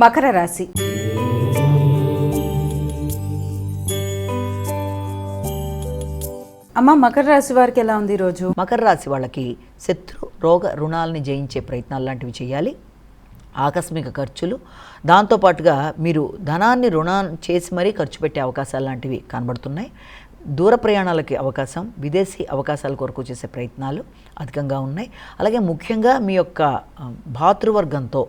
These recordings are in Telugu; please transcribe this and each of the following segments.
మకర రాశి. అమ్మ మకర రాశి వారికి ఎలా ఉంది ఈరోజు మకర రాశి వాళ్ళకి శత్రు రోగ రుణాలని జయించే ప్రయత్నాలు లాంటివి చేయాలి. ఆకస్మిక ఖర్చులు. దాంతోపాటుగా మీరు ధనాన్ని రుణం చేసి మరీ ఖర్చు పెట్టే అవకాశాలు లాంటివి కనబడుతున్నాయి. దూర ప్రయాణాలకి అవకాశం విదేశీ అవకాశాల కొరకు చేసే ప్రయత్నాలు అధికంగా ఉన్నాయి. అలాగే ముఖ్యంగా మీ యొక్క భాతృవర్గంతో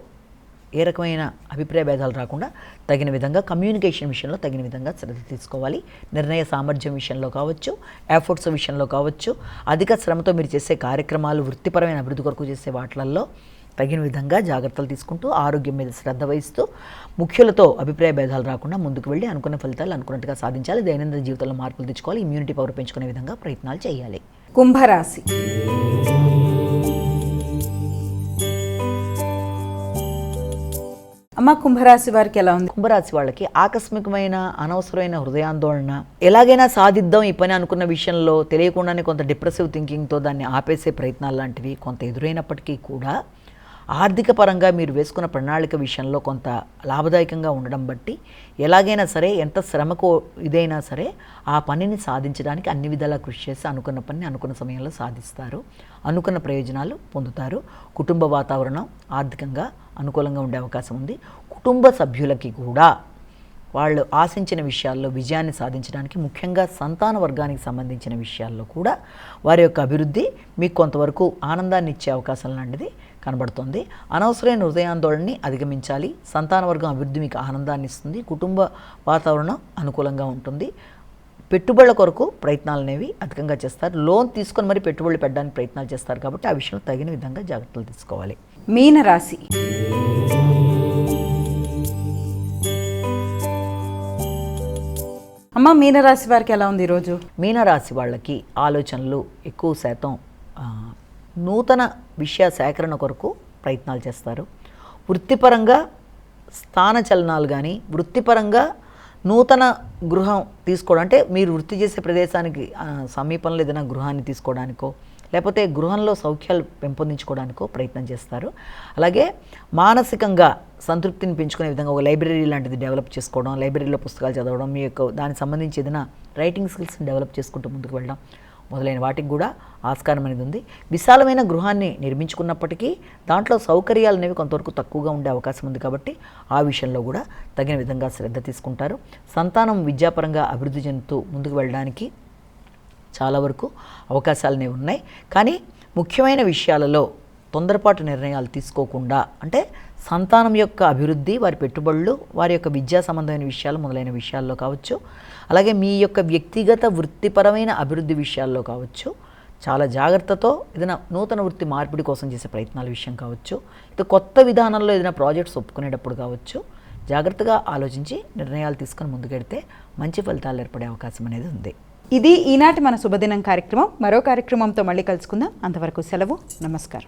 ఏ రకమైన అభిప్రాయ భేదాలు రాకుండా తగిన విధంగా కమ్యూనికేషన్ విషయంలో తగిన విధంగా శ్రద్ధ తీసుకోవాలి. నిర్ణయ సామర్థ్యం విషయంలో కావచ్చు ఎఫర్ట్స్ విషయంలో కావచ్చు అధిక శ్రమతో మీరు చేసే కార్యక్రమాలు వృత్తిపరమైన అభివృద్ధి కొరకు చేసే వాటిల్లో తగిన విధంగా జాగ్రత్తలు తీసుకుంటూ ఆరోగ్యం మీద శ్రద్ధ వహిస్తూ ముఖ్యులతో అభిప్రాయ భేదాలు రాకుండా ముందుకు వెళ్ళి అనుకున్న ఫలితాలు అనుకున్నట్టుగా సాధించాలి. దైనందిన జీవితంలో మార్పులు తెచ్చుకోవాలి. ఇమ్యూనిటీ పవర్ పెంచుకునే విధంగా ప్రయత్నాలు చేయాలి. కుంభరాశి. అమ్మ కుంభరాశి వారికి ఎలా ఉంది? కుంభరాశి వాళ్ళకి ఆకస్మికమైన అనవసరమైన హృదయాందోళన ఎలాగైనా సాధిద్దాం ఈ పని అనుకున్న విషయంలో తెలియకుండానే కొంత డిప్రెసివ్ థింకింగ్తో దాన్ని ఆపేసే ప్రయత్నాలు లాంటివి కొంత ఎదురైనప్పటికీ కూడా ఆర్థిక పరంగా మీరు వేసుకున్న ప్రణాళిక విషయంలో కొంత లాభదాయకంగా ఉండడం బట్టి ఎలాగైనా సరే ఎంత శ్రమకు ఇదైనా సరే ఆ పనిని సాధించడానికి అన్ని విధాలా కృషి చేసి అనుకున్న పనిని అనుకున్న సమయంలో సాధిస్తారు. అనుకున్న ప్రయోజనాలు పొందుతారు. కుటుంబ వాతావరణం ఆర్థికంగా అనుకూలంగా ఉండే అవకాశం ఉంది. కుటుంబ సభ్యులకి కూడా వాళ్ళు ఆశించిన విషయాల్లో విజయాన్ని సాధించడానికి ముఖ్యంగా సంతాన వర్గానికి సంబంధించిన విషయాల్లో కూడా వారి యొక్క అభివృద్ధి మీకు కొంతవరకు ఆనందాన్ని ఇచ్చే అవకాశం లాంటిది కనబడుతుంది. అనవసరమైన హృదయాందోళనని అధిగమించాలి. సంతాన వర్గం అభివృద్ధి మీకు ఆనందాన్ని ఇస్తుంది. కుటుంబ వాతావరణం అనుకూలంగా ఉంటుంది. పెట్టుబడుల కొరకు ప్రయత్నాలు అనేవి అధికంగా చేస్తారు. లోన్ తీసుకొని మరి పెట్టుబడులు పెట్టడానికి ప్రయత్నాలు చేస్తారు కాబట్టి ఆ విషయంలో తగిన విధంగా జాగ్రత్తలు తీసుకోవాలి. మీనరాశి. అమ్మ మీనరాశి వారికి ఎలా ఉంది ఈరోజు? మీనరాశి వాళ్ళకి ఆలోచనలు ఎక్కువ శాతం నూతన విషయ సేకరణ కొరకు ప్రయత్నాలు చేస్తారు. వృత్తిపరంగా స్థాన చలనాలు కానీ వృత్తిపరంగా నూతన గృహం తీసుకోవడం అంటే మీరు వృత్తి చేసే ప్రదేశానికి సమీపంలో ఏదైనా గృహాన్ని తీసుకోవడానికో లేకపోతే గృహంలో సౌఖ్యాలు పెంపొందించుకోవడానికో ప్రయత్నం చేస్తారు. అలాగే మానసికంగా సంతృప్తిని పెంచుకునే విధంగా ఒక లైబ్రరీ లాంటిది డెవలప్ చేసుకోవడం లైబ్రరీలో పుస్తకాలు చదవడం మీ యొక్క దానికి సంబంధించి ఏదైనా రైటింగ్ స్కిల్స్ని డెవలప్ చేసుకుంటూ ముందుకు వెళ్ళడం మొదలైన వాటికి కూడా ఆస్కారం అనేది ఉంది. విశాలమైన గృహాన్ని నిర్మించుకున్నప్పటికీ దాంట్లో సౌకర్యాలు అనేవి కొంతవరకు తక్కువగా ఉండే అవకాశం ఉంది కాబట్టి ఆ విషయంలో కూడా తగిన విధంగా శ్రద్ధ తీసుకుంటారు. సంతానం విద్యాపరంగా అభివృద్ధి చెందుతూ ముందుకు వెళ్ళడానికి చాలా వరకు అవకాశాలు ఉన్నాయి. కానీ ముఖ్యమైన విషయాలలో తొందరపాటు నిర్ణయాలు తీసుకోకుండా అంటే సంతానం యొక్క అభివృద్ధి వారి పెట్టుబడులు వారి యొక్క విద్యా సంబంధమైన విషయాలు మొదలైన విషయాల్లో కావచ్చు అలాగే మీ యొక్క వ్యక్తిగత వృత్తిపరమైన అభివృద్ధి విషయాల్లో కావచ్చు చాలా జాగ్రత్తతో ఏదైనా నూతన వృత్తి మార్పిడి కోసం చేసే ప్రయత్నాల విషయం కావచ్చు లేదా కొత్త విధానంలో ఏదైనా ప్రాజెక్ట్స్ ఒప్పుకునేటప్పుడు కావచ్చు జాగ్రత్తగా ఆలోచించి నిర్ణయాలు తీసుకొని ముందుకెడితే మంచి ఫలితాలు ఏర్పడే అవకాశం అనేది ఉంది. ఇది ఈనాటి మన శుభదినం కార్యక్రమం. మరో కార్యక్రమంతో మళ్ళీ కలుసుకుందాం. అంతవరకు సెలవు. నమస్కారం.